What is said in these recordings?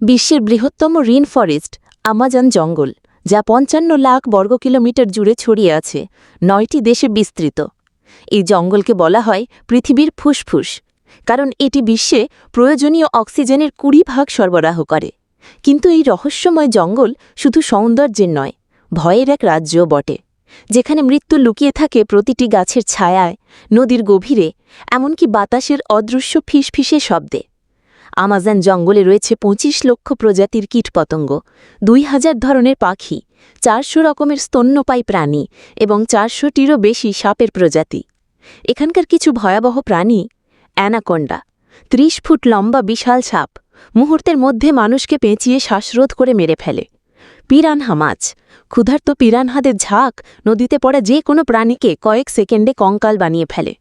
বিশ্বের বৃহত্তম Rin forest, Amazon জঙ্গল, যা পঞ্চান্ন লাখ বর্গ কিলোমিটার জুড়ে ছড়িয়ে আছে, নয়টি দেশে বিস্তৃত। এই জঙ্গলকে বলা হয় পৃথিবীর ফুসফুস, কারণ এটি বিশ্বে প্রয়োজনীয় অক্সিজেনের কুড়ি ভাগ সরবরাহ করে। কিন্তু এই রহস্যময় জঙ্গল শুধু সৌন্দর্যের নয়, ভয়ের এক রাজ্যও বটে, যেখানে মৃত্যু লুকিয়ে থাকে প্রতিটি গাছের ছায়ায়, নদীর গভীরে, এমনকি বাতাসের অদৃশ্য ফিসফিসে শব্দে। আমাজন জঙ্গলে রয়েছে পঁচিশ লক্ষ প্রজাতির কীটপতঙ্গ দুই হাজার ধরনের পাখি, চারশো রকমের স্তন্যপায়ী প্রাণী এবং চারশোটিরও বেশি সাপের প্রজাতি। এখানকার কিছু ভয়াবহ প্রাণী, অ্যানাকোন্ডা, ত্রিশ ফুট লম্বা বিশাল সাপ, মুহূর্তের মধ্যে মানুষকে পেঁচিয়ে শ্বাসরোধ করে মেরে ফেলে। পিরানহা মাছ ক্ষুধার্ত পিরানহাদের ঝাঁক নদীতে পড়া যে কোনো প্রাণীকে কয়েক সেকেন্ডে কঙ্কাল বানিয়ে ফেলে।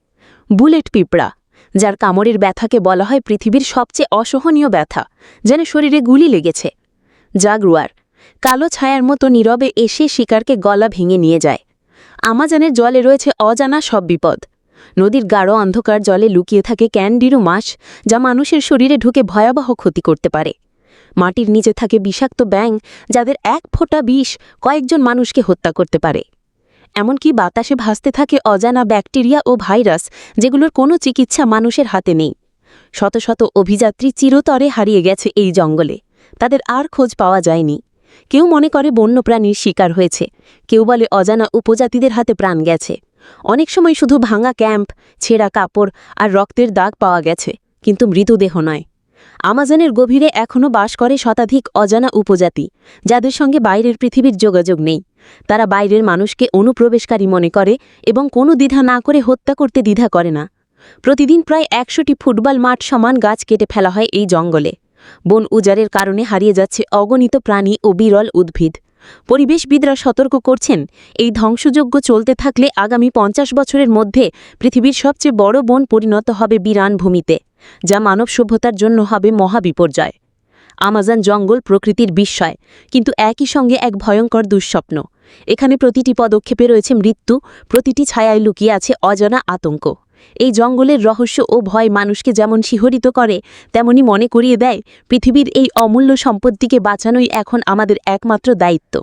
বুলেট পিঁপড়া যার কামড়ের ব্যথাকে বলা হয় পৃথিবীর সবচেয়ে অসহনীয় ব্যথা, যেন শরীরে গুলি লেগেছে। জাগরুয়ার, কালো ছায়ার মতো নীরবে এসে শিকারকে গলা ভেঙে নিয়ে যায়। আমাজানের জলে রয়েছে অজানা সব বিপদ। নদীর গাঢ় অন্ধকার জলে লুকিয়ে থাকে ক্যান্ডিরু মাছ, যা মানুষের শরীরে ঢুকে ভয়াবহ ক্ষতি করতে পারে। মাটির নিচে থাকে বিষাক্ত ব্যাং যাদের এক ফোঁটা বিষ কয়েকজন মানুষকে হত্যা করতে পারে। এমনকি বাতাসে ভাসতে থাকে অজানা ব্যাকটেরিয়া ও ভাইরাস, যেগুলোর কোনো চিকিৎসা মানুষের হাতে নেই। শত শত অভিযাত্রী চিরতরে হারিয়ে গেছে এই জঙ্গলে। তাদের আর খোঁজ পাওয়া যায়নি। কেউ মনে করে বন্যপ্রাণীর শিকার হয়েছে। কেউ বলে অজানা উপজাতিদের হাতে প্রাণ গেছে। অনেক সময় শুধু ভাঙা ক্যাম্প, ছেঁড়া কাপড় আর রক্তের দাগ পাওয়া গেছে, কিন্তু মৃতদেহ নয়। আমাজনের গভীরে এখনও বাস করে শতাধিক অজানা উপজাতি, যাদের সঙ্গে বাইরের পৃথিবীর যোগাযোগ নেই। তারা বাইরের মানুষকে অনুপ্রবেশকারী মনে করে এবং কোনো দ্বিধা না করে হত্যা করতে দ্বিধা করে না। প্রতিদিন প্রায় একশোটি ফুটবল মাঠ সমান গাছ কেটে ফেলা হয় এই জঙ্গলে। বন উজারের কারণে হারিয়ে যাচ্ছে অগণিত প্রাণী ও বিরল উদ্ভিদ। পরিবেশবিদরা সতর্ক করছেন, এই ধ্বংসযজ্ঞ চলতে থাকলে আগামী পঞ্চাশ বছরের মধ্যে পৃথিবীর সবচেয়ে বড় বন পরিণত হবে বিরান ভূমিতে যা মানব সভ্যতার জন্য হবে মহাবিপর্যয়। আমাজন জঙ্গল প্রকৃতির বিস্ময়, কিন্তু একই সঙ্গে এক ভয়ঙ্কর দুঃস্বপ্ন। এখানে প্রতিটি পদক্ষেপে রয়েছে মৃত্যু, প্রতিটি ছায়ায় লুকিয়ে আছে অজানা আতঙ্ক। এই জঙ্গলের রহস্য ও ভয় মানুষকে যেমন শিহরিত করে, তেমনি মনে করিয়ে দেয়, পৃথিবীর এই অমূল্য সম্পত্তিকে বাঁচানোই এখন আমাদের একমাত্র দায়িত্ব।